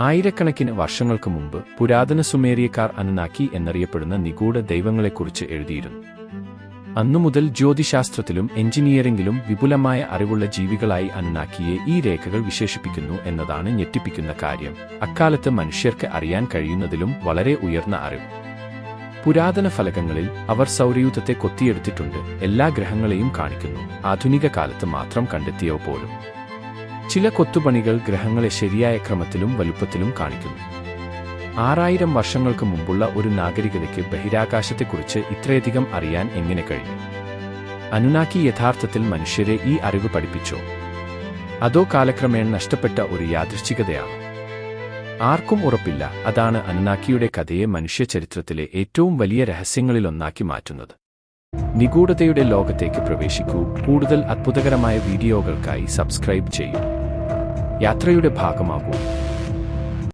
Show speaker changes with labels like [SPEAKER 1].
[SPEAKER 1] ആയിരക്കണക്കിന് വർഷങ്ങൾക്ക് മുമ്പ് പുരാതന സുമേറിയക്കാർ അനനാക്കി എന്നറിയപ്പെടുന്ന നിഗൂഢ ദൈവങ്ങളെക്കുറിച്ച് എഴുതിയിരുന്നു. അന്നുമുതൽ ജ്യോതിശാസ്ത്രത്തിലും എഞ്ചിനീയറിംഗിലും വിപുലമായ അറിവുള്ള ജീവികളായി അനനാക്കിയെ ഈ രേഖകൾ വിശേഷിപ്പിക്കുന്നു എന്നതാണ് ഞെട്ടിപ്പിക്കുന്ന കാര്യം. അക്കാലത്ത് മനുഷ്യർക്ക് അറിയാൻ കഴിയുന്നതിലും വളരെ ഉയർന്ന അറിവ്. പുരാതന ഫലകങ്ങളിൽ അവർ സൗരയൂഥത്തെ കൊത്തിയെടുത്തിട്ടുണ്ട് എല്ലാ ഗ്രഹങ്ങളെയും കാണിക്കുന്നു. ആധുനിക കാലത്ത് മാത്രം കണ്ടെത്തിയോ പോലും. ചില കൊത്തുപണികൾ ഗ്രഹങ്ങളെ ശരിയായ ക്രമത്തിലും വലുപ്പത്തിലും കാണിക്കുന്നു. ആറായിരം വർഷങ്ങൾക്ക് മുമ്പുള്ള ഒരു നാഗരികതയ്ക്ക് ബഹിരാകാശത്തെക്കുറിച്ച് ഇത്രയധികം അറിയാൻ എങ്ങനെ കഴിയും അനുനാക്കി യഥാർത്ഥത്തിൽ മനുഷ്യരെ ഈ അറിവ് പഠിപ്പിച്ചോ? അതോ കാലക്രമേണ നഷ്ടപ്പെട്ട ഒരു യാദൃശ്ചികതയാണ്? ആർക്കും ഉറപ്പില്ല അതാണ് അനുനാക്കിയുടെ കഥയെ മനുഷ്യ ചരിത്രത്തിലെ ഏറ്റവും വലിയ രഹസ്യങ്ങളിലൊന്നാക്കി മാറ്റുന്നത്. നിഗൂഢതയുടെ ലോകത്തേക്ക് പ്രവേശിക്കൂ കൂടുതൽ അത്ഭുതകരമായ വീഡിയോകൾക്കായി സബ്സ്ക്രൈബ് ചെയ്യൂ. യാത്രയുടെ ഭാഗമാകൂ